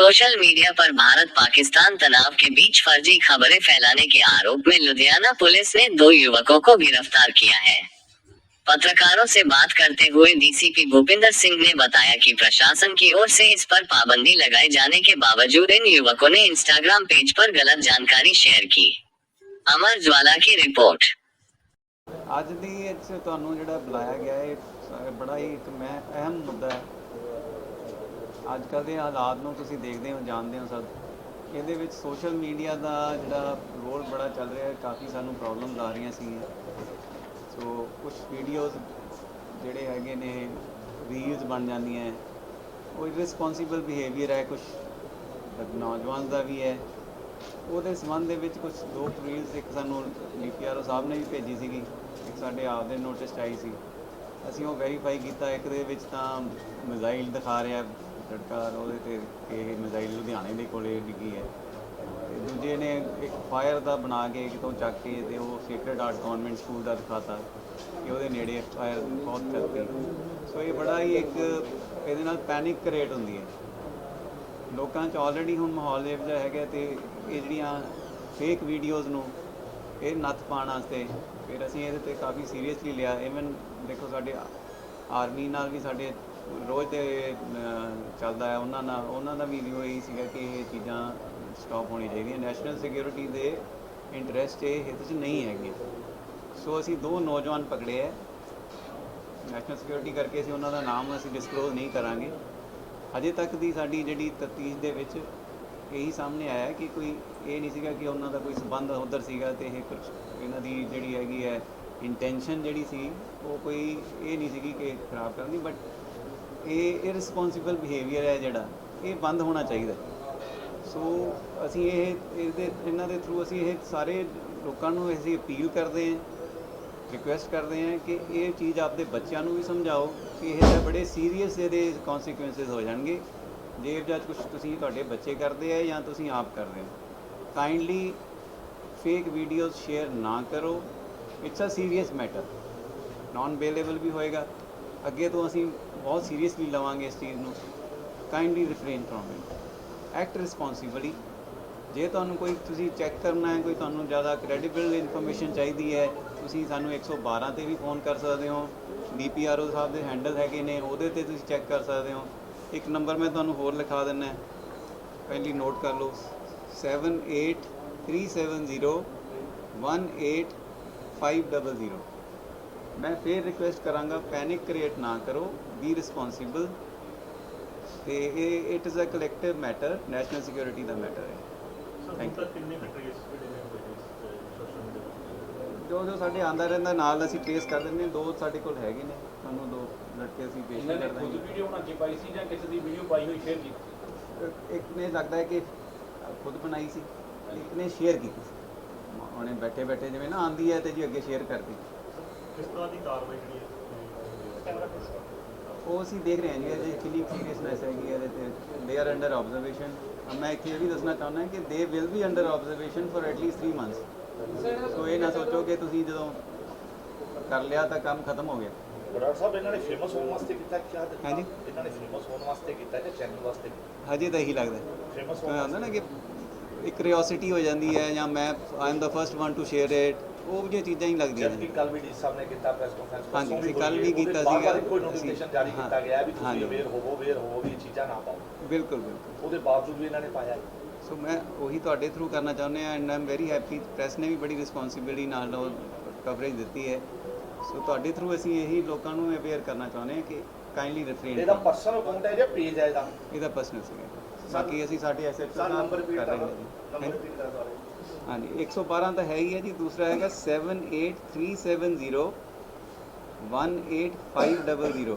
Social media पर भारत पाकिस्तान तनाव के बीच फर्जी खबरें फैलाने के आरोप में लुधियाना पुलिस ने दो युवकों को गिरफ्तार किया है पत्रकारों से बात करते हुए डीसीपी भूपिंदर सिंह ने बताया कि प्रशासन की ओर से इस पर पाबंदी लगाए जाने के बावजूद इन युवकों ने इंस्टाग्राम पेज पर गलत जानकारी शेयर की अमर ज्वाला की रिपोर्ट ਅੱਜ ਦੀ ਇੱਥੇ ਤੁਹਾਨੂੰ ਜਿਹੜਾ ਬੁਲਾਇਆ ਗਿਆ ਹੈ ਇਹ ਸ- ਬੜਾ ਹੀ ਇੱਕ ਮੈਂ ਅਹਿਮ ਮੁੱਦਾ ਹੈ ਅੱਜ ਕੱਲ੍ਹ ਦੇ ਹਾਲਾਤ ਨੂੰ ਤੁਸੀਂ ਦੇਖਦੇ ਹੋ, ਜਾਣਦੇ ਹੋ ਸਭ। ਇਹਦੇ ਵਿੱਚ ਸੋਸ਼ਲ ਮੀਡੀਆ ਦਾ ਜਿਹੜਾ ਰੋਲ ਬੜਾ ਚੱਲ ਰਿਹਾ ਹੈ, ਕਾਫੀ ਸਾਨੂੰ ਪ੍ਰੋਬਲਮਸ ਆ ਰਹੀਆਂ ਸੀਗੀਆਂ। ਸੋ ਕੁਝ ਵੀਡੀਓਜ਼ ਜਿਹੜੇ ਹੈਗੇ ਨੇ ਰੀਲਸ ਬਣ ਜਾਂਦੀਆਂ ਉਹ ਇਰਰਿਸਪੌਂਸਿਬਲ ਬਿਹੇਵੀਅਰ ਹੈ ਕੁਝ ਨੌਜਵਾਨ ਦਾ ਵੀ ਹੈ। ਉਹਦੇ ਸੰਬੰਧ ਦੇ ਵਿੱਚ ਕੁਝ ਦੋ ਰੀਲਸ ਇੱਕ ਸਾਨੂੰ ਡੀਪੀਆਰਓ ਸਾਹਿਬ ਨੇ ਵੀ ਭੇਜੀ ਸੀਗੀ। ਇੱਕ ਸਾਡੇ ਆਪ ਦੇ ਨੋਟਿਸ 'ਚ ਆਈ ਸੀ। ਅਸੀਂ ਉਹ ਵੈਰੀਫਾਈ ਕੀਤਾ, ਇੱਕ ਦੇ ਵਿੱਚ ਤਾਂ ਮਿਜ਼ਾਈਲ ਦਿਖਾ ਰਿਹਾ ਲੜਕਾ ਉਹਦੇ ਤੇ ਇਹ ਮਿਜ਼ਾਈਲ ਲੁਧਿਆਣੇ ਦੇ ਕੋਲੇ ਡਿੱਗੀ ਹੈ। ਤੇ ਦੂਜੇ ਨੇ ਇੱਕ ਫਾਇਰ ਦਾ ਬਣਾ ਕੇ ਕਿਤੋਂ ਚੱਕ ਕੇ ਤੇ ਉਹ ਸੇਕਰਡ ਆਰਟ ਕਨਵੈਂਟ ਸਕੂਲ ਦਾ ਦਿਖਾਤਾ ਕਿ ਉਹਦੇ ਨੇੜੇ ਫਾਇਰ ਬਹੁਤ ਚੱਲਦੀ ਸੋ ਇਹ ਬੜਾ ਹੀ ਇੱਕ ਇਹਦੇ ਨਾਲ ਪੈਨਿਕ ਕ੍ਰੀਏਟ ਹੁੰਦੀ ਹੈ। ਲੋਕਾਂ 'ਚ ਆਲਰੇਡੀ ਹੁਣ ਮਾਹੌਲ ਇਹ ਜਿਹਾ ਹੈਗਾ ਤੇ ਇਹ ਜਿਹੜੀਆਂ ਫੇਕ ਵੀਡੀਓਜ਼ ਨੂੰ ਇਹ ਨੱਥ ਪਾਉਣ ਵਾਸਤੇ ਫਿਰ ਅਸੀਂ ਇਹਦੇ ਤੇ ਕਾਫੀ ਸੀਰੀਅਸਲੀ ਲਿਆ। ਇਵਨ ਦੇਖੋ ਸਾਡੇ ਆਰਮੀ ਨਾਲ ਵੀ ਸਾਡੇ ਰੋਜ਼ 'ਤੇ ਚੱਲਦਾ ਹੈ। ਉਹਨਾਂ ਨਾਲ, ਉਹਨਾਂ ਦਾ ਵੀ ਵਿਊ ਇਹੀ ਸੀਗਾ ਕਿ ਇਹ ਚੀਜ਼ਾਂ ਸਟਾਪ ਹੋਣੀ ਚਾਹੀਦੀਆਂ। ਨੈਸ਼ਨਲ ਸਿਕਿਉਰਿਟੀ ਦੇ ਇੰਟਰਸਟ ਇਹ ਹਿੱਤ 'ਚ ਨਹੀਂ ਹੈਗੇ। ਸੋ ਅਸੀਂ ਦੋ ਨੌਜਵਾਨ ਪਕੜੇ ਹੈ। ਨੈਸ਼ਨਲ ਸਿਕਿਉਰਿਟੀ ਕਰਕੇ ਅਸੀਂ ਉਹਨਾਂ ਦਾ ਨਾਮ ਅਸੀਂ ਡਿਸਕਲੋਜ਼ ਨਹੀਂ ਕਰਾਂਗੇ। ਅਜੇ ਤੱਕ ਦੀ ਸਾਡੀ ਜਿਹੜੀ ਤਫਤੀਸ਼ ਦੇ ਵਿੱਚ ਇਹੀ ਸਾਹਮਣੇ ਆਇਆ ਕਿ ਕੋਈ ਇਹ ਨਹੀਂ ਸੀਗਾ ਕਿ ਉਹਨਾਂ ਦਾ ਕੋਈ ਸਬੰਧ ਉਧਰ ਸੀਗਾ ਤੇ ਇਹ ਕੁਝ ਇਹਨਾਂ ਦੀ ਜਿਹੜੀ ਹੈਗੀ ਹੈ ਇੰਟੈਂਸ਼ਨ ਜਿਹੜੀ ਸੀ ਉਹ ਕੋਈ ਇਹ ਨਹੀਂ ਸੀਗੀ ਕਿ ਖਰਾਬ ਕਰਨ ਦੀ ਬਟ ਇਹ ਇਰਰਿਸਪੌਂਸਿਬਲ ਬਿਹੇਵੀਅਰ ਹੈ ਜਿਹੜਾ, ਇਹ ਬੰਦ ਹੋਣਾ ਚਾਹੀਦਾ ਸੋ ਅਸੀਂ ਇਹ, ਇਹਦੇ, ਇਹਨਾਂ ਦੇ ਥਰੂ ਅਸੀਂ ਇਹ ਸਾਰੇ ਲੋਕਾਂ ਨੂੰ ਅਸੀਂ ਅਪੀਲ ਕਰਦੇ ਹਾਂ ਰਿਕੁਐਸਟ ਕਰਦੇ ਹਾਂ ਕਿ ਇਹ ਚੀਜ਼ ਆਪਦੇ ਬੱਚਿਆਂ ਨੂੰ ਵੀ ਸਮਝਾਓ ਕਿ ਇਹ ਤਾਂ ਬੜੇ ਸੀਰੀਅਸ ਇਹਦੇ ਕਨਸੀਕੁਐਂਸਸ ਹੋ ਜਾਣਗੇ। ਜੇ ਜਾਂ ਜਦ ਕੁਝ ਤੁਸੀਂ ਤੁਹਾਡੇ ਬੱਚੇ ਕਰਦੇ ਆ ਜਾਂ ਤੁਸੀਂ ਆਪ ਕਰਦੇ ਹੋ। ਕਾਈਂਡਲੀ ਫੇਕ ਵੀਡੀਓਜ਼ ਸ਼ੇਅਰ ਨਾ ਕਰੋ। It's a serious matter non bailable ਵੀ ਹੋਏਗਾ ਅੱਗੇ ਤੋਂ ਅਸੀਂ ਬਹੁਤ ਸੀਰੀਅਸਲੀ ਲਵਾਂਗੇ ਇਸ ਚੀਜ਼ ਨੂੰ kindly refrain from it act responsibly ਜੇ ਤੁਹਾਨੂੰ ਕੋਈ ਤੁਸੀਂ ਚੈੱਕ ਕਰਨਾ ਹੈ ਕੋਈ ਤੁਹਾਨੂੰ ਜ਼ਿਆਦਾ ਕ੍ਰੈਡੀਬਲ ਇਨਫੋਰਮੇਸ਼ਨ ਚਾਹੀਦੀ ਹੈ ਤੁਸੀਂ ਸਾਨੂੰ 112 ਤੇ ਵੀ ਫੋਨ ਕਰ ਸਕਦੇ ਹੋ ਡੀਪੀਆਰਓ ਸਾਹਿਬ ਦੇ ਹੈਂਡਲ ਹੈਗੇ ਨੇ ਉਹਦੇ ਤੇ ਤੁਸੀਂ ਚੈੱਕ ਕਰ ਸਕਦੇ ਹੋ ਇੱਕ ਨੰਬਰ ਮੈਂ ਤੁਹਾਨੂੰ ਹੋਰ ਲਿਖਾ ਦਿੰਦਾ ਪਹਿਲੀ ਨੋਟ ਕਰ ਲਓ। 7837018500 ਮੈਂ ਫੇਰ ਰਿਕੁਐਸਟ ਕਰਾਂਗਾ ਪੈਨਿਕ ਕ੍ਰੀਏਟ ਨਾ ਕਰੋ ਬੀ ਰਿਸਪੌਂਸਿਬਲ ਤੇ ਇਹ it is a collective matter national security the matter ਹੈ। Thank you. ਕਿੰਨੇ ਕੁ trace ਜਿਹੜੇ ਨੇ ਹੋਏ ਨੇ ਇਸ ਸੋਸ਼ਲ ਮੀਡੀਆ ਜੋ ਜੋ ਸਾਡੇ ਆਂਦਾ ਰਹਿੰਦਾ ਨਾਲ ਅਸੀਂ ਟ੍ਰੇਸ ਕਰ ਦਿੰਦੇ ਹਾਂ ਦੋ ਸਾਡੇ ਕੋਲ ਹੈਗੇ ਨੇ ਤੁਹਾਨੂੰ ਦੋ ਲੜਕੇ ਅਸੀਂ ਪੇਸ਼ ਇਹਨਾਂ ਨੇ ਕਰ ਖੁਦ ਦਾਂਗੇ। ਵੀਡੀਓ ਬਣਾ ਕੇ ਪਾਈ ਸੀ ਜਾਂ ਕਿਸੇ ਦੀ ਵੀਡੀਓ ਪਾਈ ਹੋਈ ਸ਼ੇਅਰ ਕੀਤੀ? ਇੱਕ ਨੇ ਲੱਗਦਾ ਹੈ ਕਿ ਖੁਦ ਬਣਾਈ ਸੀ ਇੱਕ ਨੇ ਸ਼ੇਅਰ ਕੀਤੀ ਸੀ। ਉਹਨੇ ਬੈਠੇ ਬੈਠੇ ਜਿਵੇਂ ਨਾ ਆਂਦੀ ਹੈ ਤੇ ਜੀ ਅੱਗੇ ਸ਼ੇਅਰ ਕਰਦੀ। ਕਿਸ ਤਰ੍ਹਾਂ ਦੀ ਕਾਰਵਾਈ ਜਿਹੜੀ ਹੈ? ਉਹ ਅਸੀਂ ਦੇਖ ਰਹੇ ਹਾਂ ਜੀ ਇਹਦੇ ਕਿੰਨੀ ਸੀਰੀਅਸਨੈਸ ਹੈਗੀ ਹੈ ਇਹਦੇ ਤੇ ਦੇ ਆਰ ਅੰਡਰ ਆਬਜ਼ਰਵੇਸ਼ਨ ਮੈਂ ਇੱਥੇ ਇਹ ਵੀ ਦੱਸਣਾ ਚਾਹੁੰਦਾ ਕਿ they will be under observation for at least 3 months so ਇਹ ਨਾ ਸੋਚੋ ਕਿ ਤੁਸੀਂ ਜਦੋਂ ਕਰ ਲਿਆ ਤਾਂ ਕੰਮ ਖਤਮ ਹੋ ਗਿਆ। ਬਰਾੜ ਸਾਹਿਬ ਇਹਨਾਂ ਨੇ ਫੇਮਸ ਹੋਣ ਵਾਸਤੇ ਕੀਤਾ ਕਿਆ ਹਾਂਜੀ। ਇਹਨਾਂ ਨੇ ਫੇਮਸ ਹੋਣ ਵਾਸਤੇ ਕੀਤਾ ਕਿ ਚੈਨਲ ਵਾਸਤੇ ਹਜੇ ਤਾਂ ਇਹੀ ਲੱਗਦਾ। ਫੇਮਸ ਕੋਈ ਹੁੰਦਾ ਨਾ ਕਿ ਇੱਕ ਕਿਉਰਿਓਸਿਟੀ ਹੋ ਜਾਂਦੀ ਹੈ ਜਾਂ ਮੈਂ I am the first one to share it ਉਹ ਜਿਹੀਆਂ ਚੀਜ਼ਾਂ ਹੀ ਲੱਗਦੀਆਂ ਨੇ ਕੱਲ ਵੀ ਡੀ ਸਾਹਿਬ ਨੇ ਕੀਤਾ ਪ੍ਰੈਸ ਕਾਨਫਰੰਸ ਹਾਂਜੀ, ਅਸੀਂ ਕੱਲ੍ਹ ਵੀ ਕੀਤਾ ਸੀਗਾ। ਕੋਈ ਨੋਟੀਫਿਕੇਸ਼ਨ ਜਾਰੀ ਕੀਤਾ ਗਿਆ ਵੀ ਤੁਸੀਂ। ਅਵੇਅਰ ਹੋਵੋ ਅਵੇਅਰ ਹੋਵੋ ਵੀ ਚੀਜ਼ਾਂ ਨਾ ਪਾਓ ਬਿਲਕੁਲ ਬਿਲਕੁਲ ਉਹਦੇ ਬਾਵਜੂਦ ਵੀ ਇਹਨਾਂ ਨੇ ਪਾਇਆ। ਸੋ ਮੈਂ ਉਹੀ ਤੁਹਾਡੇ ਥਰੂ ਕਰਨਾ ਚਾਹੁੰਦੇ ਆ and am very happy press ਨੇ ਵੀ ਬੜੀ ਰਿਸਪੌਂਸਿਬਿਲਿਟੀ ਨਾਲ ਕਵਰੇਜ ਦਿੱਤੀ ਹੈ ਸੋ ਤੁਹਾਡੇ ਥਰੂ ਅਸੀਂ ਇਹੀ ਲੋਕਾਂ ਨੂੰ ਅਵੇਅਰ ਕਰਨਾ ਚਾਹੁੰਦੇ ਹਾਂ ਕਿ ਕਾਈਂਡਲੀ ਰਿਫਰੇਨ ਇਹਦਾ ਪਰਸਨਲ ਅਕਾਊਂਟ ਹੈ ਜਾਂ ਪੇਜ ਹੈ ਇਹਦਾ ਇਹਦਾ ਪਰਸਨਲ ਸੀਗਾ ਬਾਕੀ ਅਸੀਂ ਸਾਡੇ ਐਸਐਚ ਸਰ ਨੰਬਰ ਕਰ ਰਹੇ ਹਾਂ ਜੀ। ਹਾਂਜੀ। ਵੀ ਕਰ ਸਾਰੇ। ਹਾਂਜੀ 112 ਤਾਂ ਹੈ ਹੀ ਹੈ ਜੀ ਦੂਸਰਾ ਹੈਗਾ 78370 18500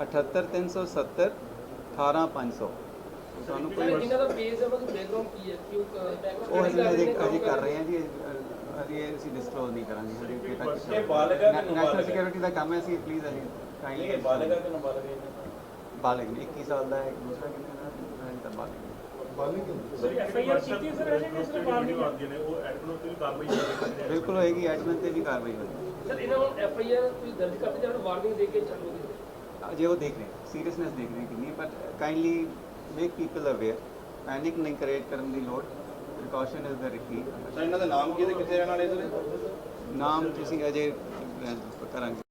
78370 18500 ਤੁਹਾਨੂੰ ਕੋਈ ਇਹਨਾਂ ਦਾ ਬੇਸ ਹੈ ਮਤਲਬ ਬੈਕਗ੍ਰਾਉਂਡ ਕੀ ਹੈ? ਕਿਉਂ ਉਹ ਅਸੀਂ ਅਜੇ ਅਜੇ ਕਰ ਰਹੇ ਹਾਂ ਜੀ ਅਜੇ ਅਸੀਂ ਡਿਸਕਲੋਜ਼ ਨਹੀਂ ਕਰਾਂਗੇ ਹਜੇ ਕਿ ਤੱਕ ਇਹ ਬਾਲਗ ਨੈਸ਼ਨਲ? ਸਿਕਿਉਰਿਟੀ ਦਾ ਕੰਮ ਹੈ ਅਸੀਂ ਪਲੀਜ਼ ਅਸੀਂ ਇਹ ਕਾਈਂਡਲੀ ਬਾਲਗ ਕਿ ਨਾਬਾਲਗ ਹੈ ਬਾਲਗ ਨੇ 21 ਸਾਲ ਦਾ ਹੈ ਦੂਸਰਾ ਕਿੰਨਾ ਬਿਲਕੁਲ ਹੋਏਗੀ ਐਡਮਿਨ ਤੇ ਵੀ ਕਾਰਵਾਈ ਹੋਏਗੀ। ਸਰ ਇਹਨਾਂ ਨੂੰ ਐਫ ਆਈ ਆਰ ਤੁਸੀਂ ਦਰਜ ਕਰਦੇ ਜਾਂ ਵਾਰਨਿੰਗ ਦੇ ਕੇ ਚੱਲੋਗੇ ਅਜੇ ਉਹ ਦੇਖ ਰਹੇ ਸੀਰੀਅਸਨੈਸ ਦੇਖ ਰਹੇ ਕਿੰਨੀ ਪਰ kindly make people aware panic ਨਹੀਂ ਕ੍ਰੀਏਟ ਕਰਨ ਦੀ ਲੋੜ ਪ੍ਰੀਕਾਸ਼ਨ ਇਜ਼ ਦਾ ਕੀ ਸਰ ਇਹਨਾਂ ਦਾ ਨਾਮ ਕੀ ਹੈ ਤੇ ਕਿੱਥੇ ਰਹਿਣ ਵਾਲੇ ਸਰ? ਨਾਮ ਤੁਸੀਂ ਅਜੇ ਕਰਾਂਗੇ।